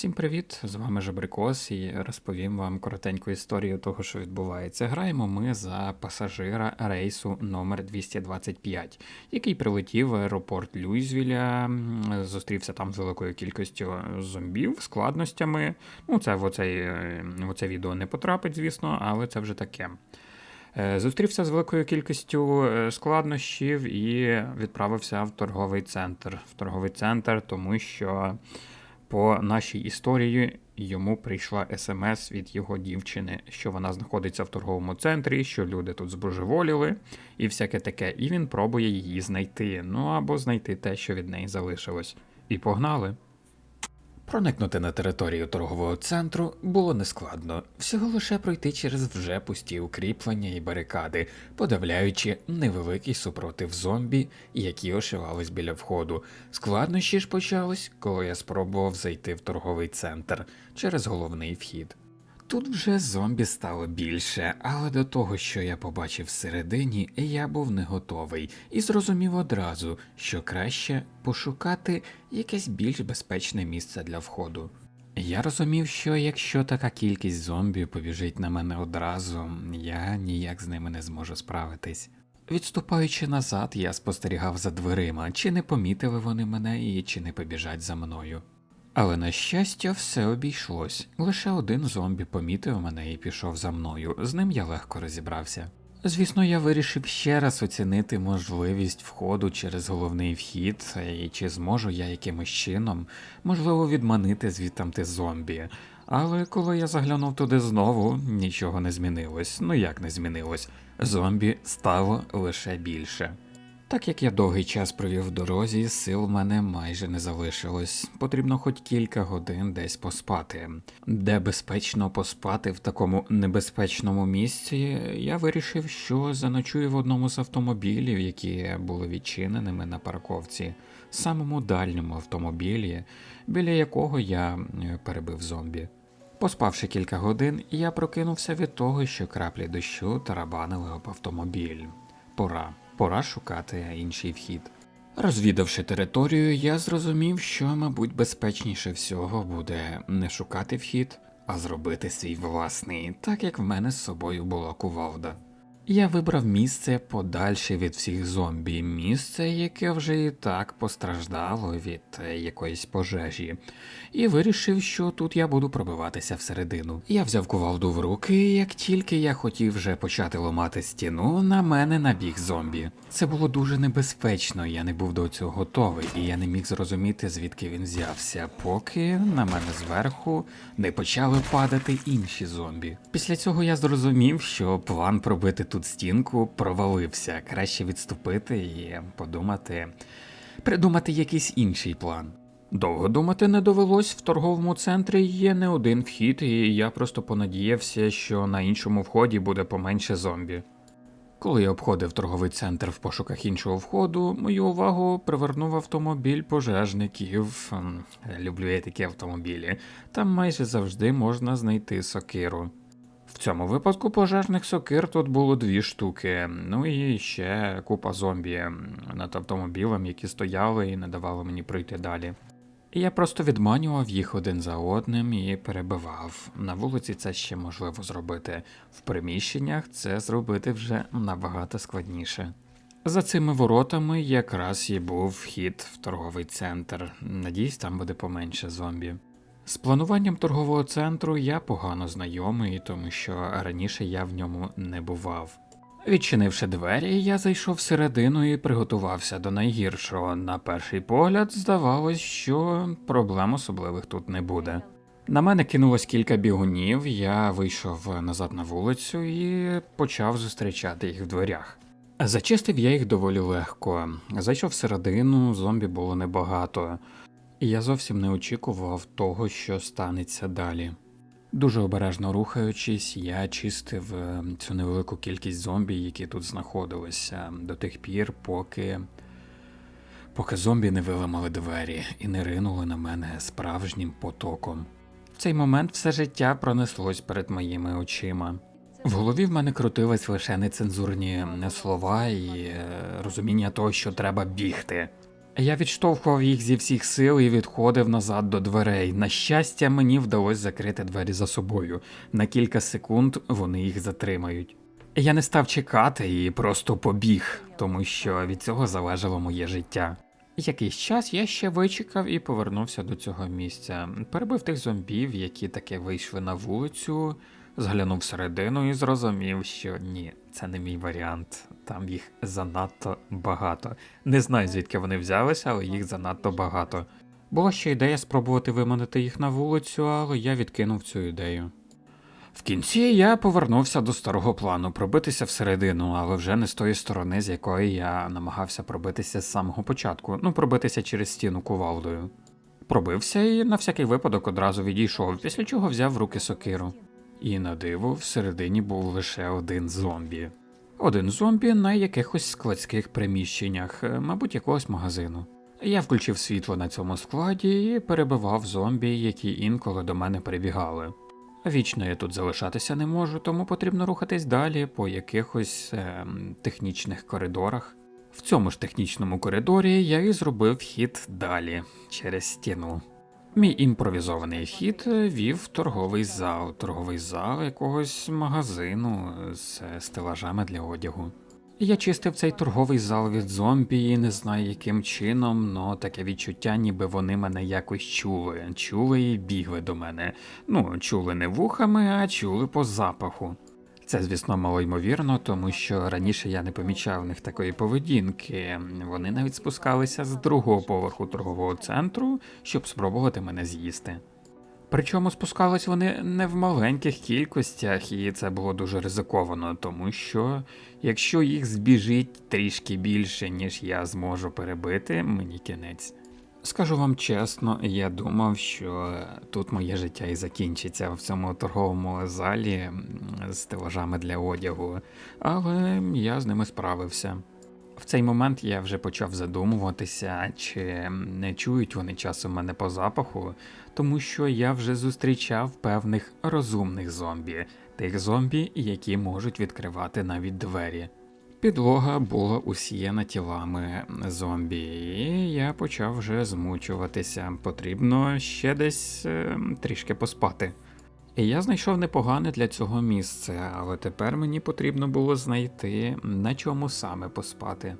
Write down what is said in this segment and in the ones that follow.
Всім привіт! З вами Жабрикос і розповім вам коротеньку історію того, що відбувається. Граємо ми за пасажира рейсу номер 225, який прилетів в аеропорт Люйзвіля, зустрівся там з великою кількістю зомбів, складностями. Ну, це в оцей, е, в оце відео не потрапить, звісно, але це вже таке. Е, Зустрівся з великою кількістю е, складнощів і відправився в торговий центр. В торговий центр, тому що по нашій історії йому прийшла смс від його дівчини, що вона знаходиться в торговому центрі, що люди тут збожеволіли і всяке таке. І він пробує її знайти. Ну або знайти те, що від неї залишилось. І погнали. Проникнути на територію торгового центру було нескладно, всього лише пройти через вже пусті укріплення і барикади, подавляючи невеликий супротив зомбі, які ошивались біля входу. Складнощі ж почались, коли я спробував зайти в торговий центр через головний вхід. Тут вже зомбі стало більше, але до того, що я побачив всередині, я був не готовий і зрозумів одразу, що краще пошукати якесь більш безпечне місце для входу. Я розумів, що якщо така кількість зомбі побіжить на мене одразу, я ніяк з ними не зможу справитись. Відступаючи назад, я спостерігав за дверима, чи не помітили вони мене і чи не побіжать за мною. Але на щастя, все обійшлось. Лише один зомбі помітив мене і пішов за мною. З ним я легко розібрався. Звісно, я вирішив ще раз оцінити можливість входу через головний вхід, і чи зможу я якимось чином, можливо, відманити звідтамти зомбі. Але коли я заглянув туди знову, нічого не змінилось. Ну як не змінилось? Зомбі стало лише більше. Так як я довгий час провів в дорозі, сил в мене майже не залишилось. Потрібно хоч кілька годин десь поспати. Де безпечно поспати в такому небезпечному місці, я вирішив, що заночую в одному з автомобілів, які були відчиненими на парковці, самому дальньому автомобілі, біля якого я е, перебив зомбі. Поспавши кілька годин, я прокинувся від того, що краплі дощу тарабанили об автомобіль. Пора, пора шукати інший вхід. Розвідавши територію, я зрозумів, що, мабуть, безпечніше всього буде не шукати вхід, а зробити свій власний, так як в мене з собою була кувалда. Я вибрав місце подальше від всіх зомбі, місце, яке вже і так постраждало від е, якоїсь пожежі, і вирішив, що тут я буду пробиватися всередину. Я взяв кувалду в руки, і як тільки я хотів вже почати ламати стіну, на мене набіг зомбі. Це було дуже небезпечно, я не був до цього готовий, і я не міг зрозуміти, звідки він взявся, поки на мене зверху не почали падати інші зомбі. Після цього я зрозумів, що план пробити тут стінку провалився. Краще відступити і подумати, придумати якийсь інший план. Довго думати не довелось, в торговому центрі є не один вхід, і я просто понадіявся, що на іншому вході буде поменше зомбі. Коли я обходив торговий центр в пошуках іншого входу, мою увагу привернув автомобіль пожежників. Люблю я такі автомобілі. Там майже завжди можна знайти сокиру. В цьому випадку пожежних сокир тут було дві штуки, ну і ще купа зомбі над автомобілем, які стояли і не давали мені пройти далі. І Я просто відманював їх один за одним і перебивав. На вулиці це ще можливо зробити. В приміщеннях це зробити вже набагато складніше. За цими воротами якраз і був вхід в торговий центр. Надіюсь, там буде поменше зомбі. З плануванням торгового центру я погано знайомий, тому що раніше я в ньому не бував. Відчинивши двері, я зайшов всередину і приготувався до найгіршого. На перший погляд, здавалось, що проблем особливих тут не буде. На мене кинулось кілька бігунів, я вийшов назад на вулицю і почав зустрічати їх в дверях. Зачистив я їх доволі легко. Зайшов всередину, зомбі було небагато. І я зовсім не очікував того, що станеться далі. Дуже обережно рухаючись, я чистив е, цю невелику кількість зомбі, які тут знаходилися, до тих пір, поки. поки зомбі не виламали двері і не ринули на мене справжнім потоком. В цей момент все життя пронеслось перед моїми очима. В голові в мене крутились лише нецензурні слова і е, розуміння того, що треба бігти. Я відштовхував їх зі всіх сил і відходив назад до дверей. На щастя, мені вдалося закрити двері за собою. На кілька секунд вони їх затримають. Я не став чекати і просто побіг, тому що від цього залежало моє життя. Якийсь час я ще вичекав і повернувся до цього місця. Перебив тих зомбів, які таки вийшли на вулицю, зглянув всередину і зрозумів, що ні, це не мій варіант. Там їх занадто багато. Не знаю, звідки вони взялися, але їх занадто багато. Була ще ідея спробувати виманити їх на вулицю, але я відкинув цю ідею. В кінці я повернувся до старого плану пробитися всередину, але вже не з тої сторони, з якої я намагався пробитися з самого початку, ну пробитися через стіну кувалдою. Пробився і на всякий випадок одразу відійшов, після чого взяв в руки сокиру. І на диво всередині був лише один зомбі. Один зомбі на якихось складських приміщеннях, е, мабуть, якогось магазину. Я включив світло на цьому складі і перебивав зомбі, які інколи до мене прибігали. Вічно я тут залишатися не можу, тому потрібно рухатись далі по якихось ем, технічних коридорах. В цьому ж технічному коридорі я і зробив вхід далі через стіну. Мій імпровізований вхід е, вів торговий зал, торговий зал якогось магазину з стелажами для одягу. Я чистив цей торговий зал від зомбі і не знаю яким чином, но таке відчуття, ніби вони мене якось чули, чули і бігли до мене. Ну, чули не вухами, а чули по запаху. Це, звісно, мало ймовірно, тому що раніше я не помічав в них такої поведінки. Вони навіть спускалися з другого поверху торгового центру, щоб спробувати мене з'їсти. Причому спускались вони не в маленьких кількостях, і це було дуже ризиковано, тому що якщо їх збіжить трішки більше, ніж я зможу перебити, мені кінець. Скажу вам чесно, я думав, що тут моє життя і закінчиться в цьому торговому залі з стелажами для одягу, але я з ними справився. В цей момент я вже почав задумуватися, чи не чують вони часом мене по запаху, тому що я вже зустрічав певних розумних зомбі, тих зомбі, які можуть відкривати навіть двері. Підлога була усіяна тілами зомбі, і я почав вже змучуватися. Потрібно ще десь е, трішки поспати. І я знайшов непогане для цього місце, але тепер мені потрібно було знайти, на чому саме поспати.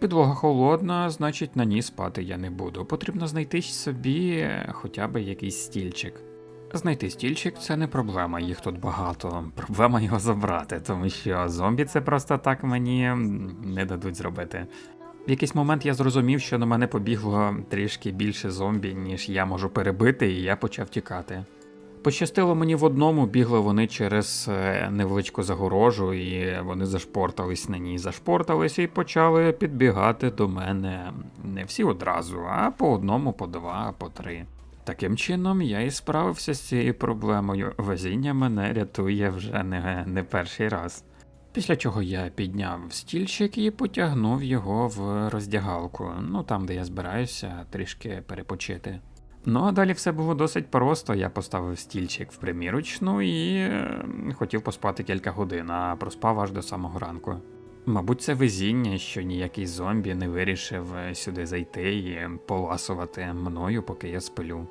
Підлога холодна, значить на ній спати я не буду. Потрібно знайти собі хоча б якийсь стільчик. Знайти стільчик це не проблема, їх тут багато. Проблема його забрати, тому що зомбі це просто так мені не дадуть зробити. В якийсь момент я зрозумів, що на мене побігло трішки більше зомбі, ніж я можу перебити, і я почав тікати. Пощастило мені в одному, бігли вони через е, невеличку загорожу, і вони зашпортались на ній, зашпортались і почали підбігати до мене не всі одразу, а по одному, по два, по три. Таким чином, я і справився з цією проблемою. Везіння мене рятує вже не, не перший раз. Після чого я підняв стільчик і потягнув його в роздягалку, ну там, де я збираюся трішки перепочити. Ну а далі все було досить просто. Я поставив стільчик в примірочну і е, хотів поспати кілька годин, а проспав аж до самого ранку. Мабуть, це везіння, що ніякий зомбі не вирішив е, сюди зайти і поласувати мною, поки я сплю.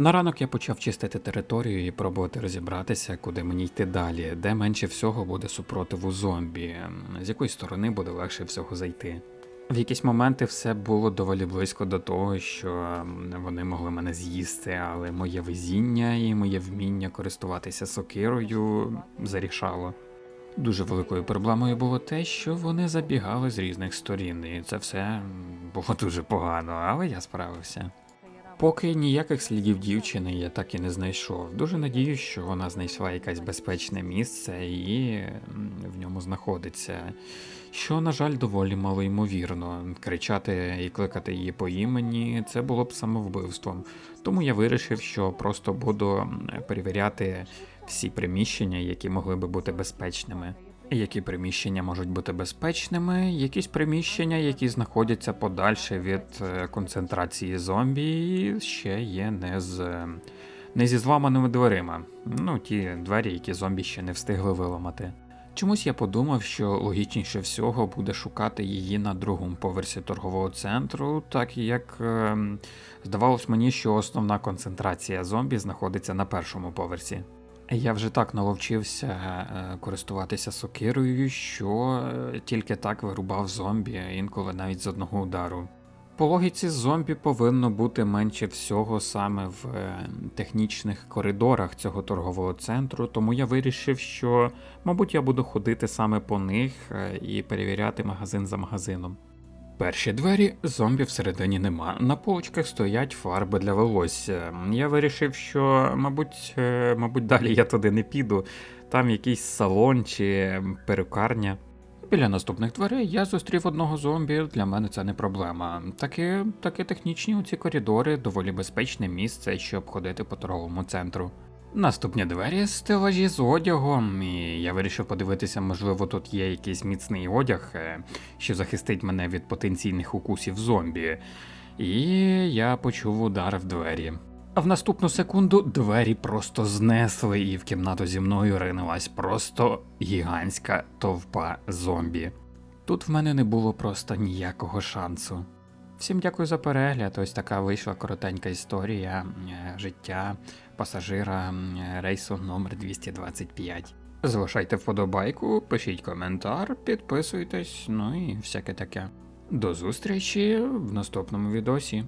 На ранок я почав чистити територію і пробувати розібратися, куди мені йти далі, де менше всього буде супротиву зомбі, з якої сторони буде легше всього зайти. В якісь моменти все було доволі близько до того, що вони могли мене з'їсти, але моє везіння і моє вміння користуватися сокирою зарішало. Дуже великою проблемою було те, що вони забігали з різних сторін, і це все було дуже погано, але я справився. Поки ніяких слідів дівчини я так і не знайшов. Дуже надіюсь, що вона знайшла якесь безпечне місце і в ньому знаходиться. Що, на жаль, доволі малоймовірно. Кричати і кликати її по імені це було б самовбивством. Тому я вирішив, що просто буду перевіряти всі приміщення, які могли би бути безпечними. Які приміщення можуть бути безпечними, якісь приміщення, які знаходяться подальше від е, концентрації зомбі, ще є не з не зі зламаними дверима. Ну, ті двері, які зомбі ще не встигли виламати. Чомусь я подумав, що логічніше всього буде шукати її на другому поверсі торгового центру, так як ем, здавалось мені, що основна концентрація зомбі знаходиться на першому поверсі. Я вже так наловчився е, користуватися сокирою, що е, тільки так вирубав зомбі, інколи навіть з одного удару. По логіці зомбі повинно бути менше всього саме в е, технічних коридорах цього торгового центру, тому я вирішив, що, мабуть, я буду ходити саме по них і перевіряти магазин за магазином. Перші двері зомбі всередині нема. На полочках стоять фарби для волосся. Я вирішив, що, мабуть, е, мабуть, далі я туди не піду. Там якийсь салон чи перукарня. Біля наступних дверей я зустрів одного зомбі, для мене це не проблема. Таке, таке технічні у ці коридори доволі безпечне місце, щоб ходити по торговому центру. Наступні двері стелажі з одягом, і я вирішив подивитися, можливо, тут є якийсь міцний одяг, е, що захистить мене від потенційних укусів зомбі. І я почув удар в двері. А в наступну секунду двері просто знесли, і в кімнату зі мною ринулась просто гігантська товпа зомбі. Тут в мене не було просто ніякого шансу. Всім дякую за перегляд. Ось така вийшла коротенька історія е, життя пасажира рейсу номер 225. Залишайте вподобайку, пишіть коментар, підписуйтесь, ну і всяке таке. До зустрічі в наступному відосі.